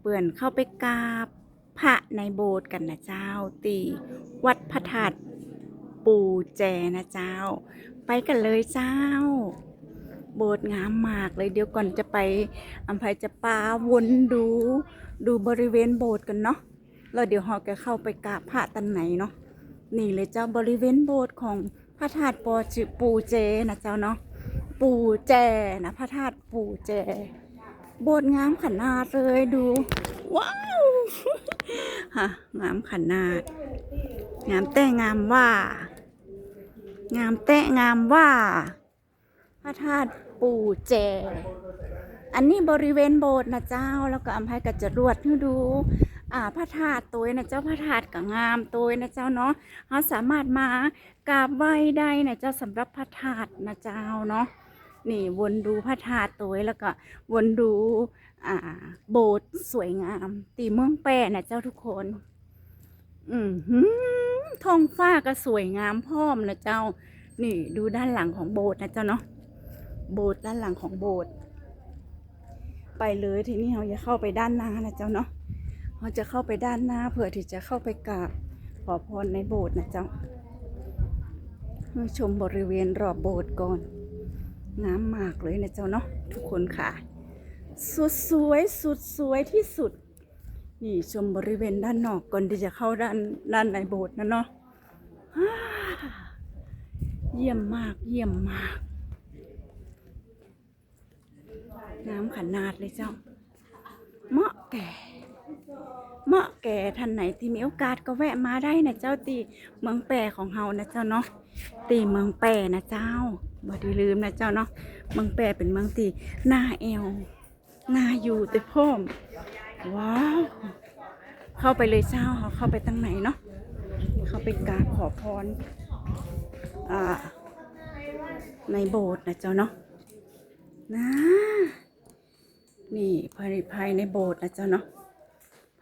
เปื่อนๆเข้าไปกราบพระในโบสถ์กันนะเจ้า ตีวัดพระธาตุปูแจนะเจ้า ไปกันเลยเจ้า โบสถ์งามมากเลยเดี๋ยวก่อนจะไปอำภัยจะปาวนดูดูบริเวณโบสถ์กันเนาะแล้วเดี๋ยวเราจะเข้าไปกราบพระตันไหนเนาะนี่เลยเจ้าบริเวณโบสถ์ของพระธาตุปอจิปูเจนะเจ้าเนาะปูแจนะพระธาตุปูแจ บสถ์งามขนาดเลยดู ว้าวฮะงามขนาด งามแต่งามว่า งามแต่งามว่า พระธาตุปู่แจอันนี้บริเวณโบสถ์นะเจ้า แล้วก็อำไพกับจรวดให้ดู อ่าพระธาตุตัวนะเจ้าพระธาตุกับงามตัวนะเจ้าเนาะเราสามารถมากราบไหว้ได้นะเจ้าสำหรับพระธาตุนะเจ้าเนาะ นี่วนดูพระธาตุตัวแล้วก็วนดูอ่า โบสถ์สวยงาม ตีเมืองแปรนะเจ้าทุกคนอืมหืมท้องฟ้าก็สวยงามพร้อมนะเจ้า นี่ดูด้านหลังของโบสถ์นะเจ้าเนาะโบสถ์ด้านหลังของโบสถ์ไปเลยทีนี้เราจะเข้าไปด้านหน้านะเจ้าเนาะเราจะเข้าไปด้านหน้าเผื่อที่จะเข้าไปกราบขอพรในโบสถ์นะเจ้าชมบริเวณรอบโบสถ์ก่อน งามมากเลยนะเจ้าเนาะทุกคนค่ะ สุดสวยสุดสวยที่สุด นี่ชมบริเวณด้านนอกก่อนที่จะเข้าด้านด้านในโบสถ์นะเนาะฮ่าเยี่ยมมากเยี่ยมมาก น้ำขนาดเลยเจ้าเหมาะแก่ เหมาะแก่ท่านไหนที่มีโอกาสก็แวะมาได้นะเจ้าตีเมืองแปรของเฮานะเจ้าเนาะตีเมืองแปรนะเจ้าบ่ได้ลืมนะเจ้าเนาะเมืองแปรเป็นเมืองตีหน้าแอวหน้าอยู่แต่พอมว้าวเข้าไปเลยเจ้าเขาเข้าไปตั้งไหนเนาะเข้าไปกราบขอพรอ่าในโบสถ์นะเจ้าเนาะนะนี่ภายในโบสถ์นะเจ้าเนาะ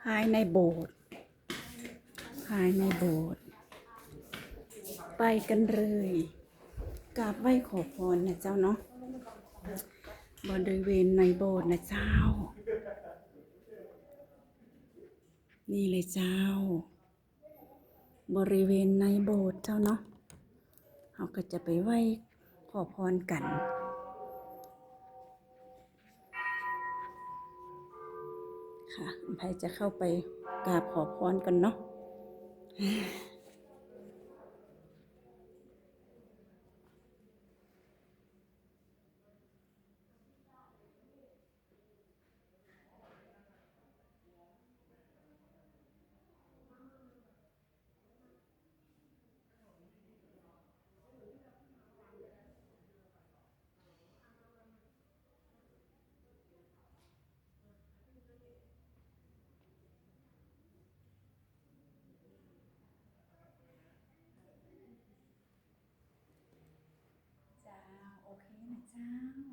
ภายในโบสถ์ภายในโบสถ์ไปกันเลยกราบไหว้ขอพรนะเจ้าเนาะบริเวณในโบสถ์นะเจ้า นี่เลยเจ้า บริเวณในโบสถ์เจ้าเนาะเราก็จะไปไหว้ขอพรกัน ค่ะอภัยจะเข้าไปกราบขอพรกันเนาะ down.